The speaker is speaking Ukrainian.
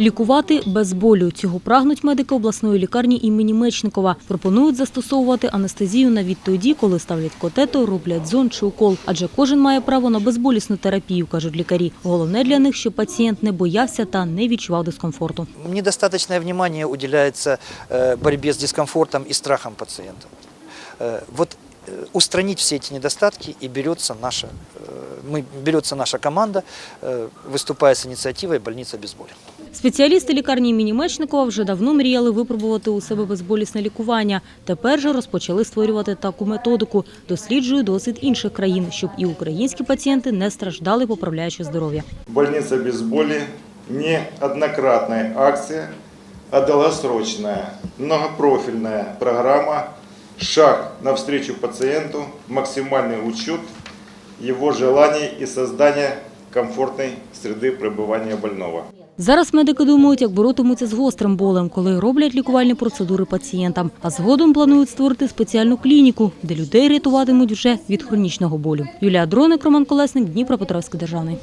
Лікувати без болю. Цього прагнуть медики обласної лікарні імені Мечникова. Пропонують застосовувати анестезію навіть тоді, коли ставлять котету, роблять зон чи укол. Адже кожен має право на безболісну терапію, кажуть лікарі. Головне для них, щоб пацієнт не боявся та не відчував дискомфорту. Недостаточное внимание уделяется э, борьбе с дискомфортом и страхом пациента. Э, Вот э, устранить все эти недостатки и берется наша, э, мы, берется наша команда, э, выступая с инициативой «Больница без боли». Спеціалісти лікарні імені Мечникова вже давно мріяли випробувати у себе безболісне лікування. Тепер же розпочали створювати таку методику. Досліджують досвід інших країн, щоб і українські пацієнти не страждали, поправляючи здоров'я. Больница без боли не однократная акция, а долгосрочная, многопрофильная программа, шаг навстречу пациенту, максимальный учет его желаний и создание комфортной среды пребывания больного. Зараз медики думають, як боротимуться з гострим болем, коли роблять лікувальні процедури пацієнтам. А згодом планують створити спеціальну клініку, де людей рятуватимуть вже від хронічного болю. Юлія Дроник, Роман Колесник, Дніпропетровський державний.